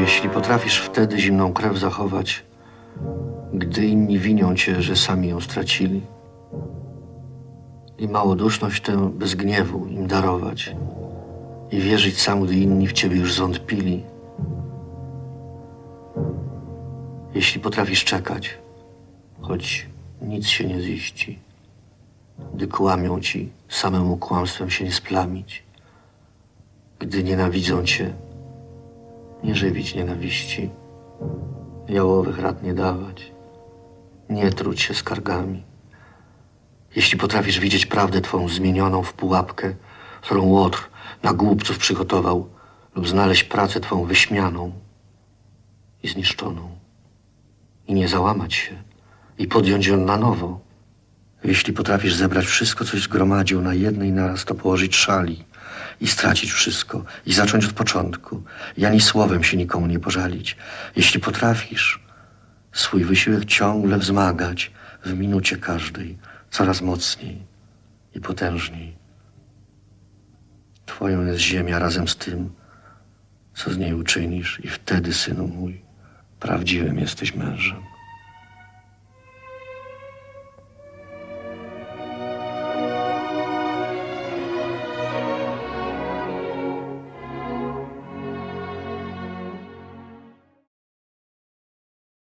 Jeśli potrafisz wtedy zimną krew zachować, gdy inni winią cię, że sami ją stracili, i małoduszność tę bez gniewu im darować, i wierzyć sam, gdy inni w ciebie już zwątpili. Jeśli potrafisz czekać, choć nic się nie ziści, gdy kłamią ci, samemu kłamstwem się nie splamić, gdy nienawidzą cię, nie żywić nienawiści, jałowych rad nie dawać, nie truć się skargami. Jeśli potrafisz widzieć prawdę twą zmienioną w pułapkę, którą łotr na głupców przygotował, lub znaleźć pracę twą wyśmianą i zniszczoną, i nie załamać się, i podjąć ją na nowo. Jeśli potrafisz zebrać wszystko, coś zgromadził na jednej naraz, to położyć szali i stracić wszystko i zacząć od początku i ani słowem się nikomu nie pożalić. Jeśli potrafisz swój wysiłek ciągle wzmagać w minucie każdej, coraz mocniej i potężniej. Twoją jest ziemia razem z tym, co z niej uczynisz i wtedy, synu mój, prawdziwym jesteś mężem.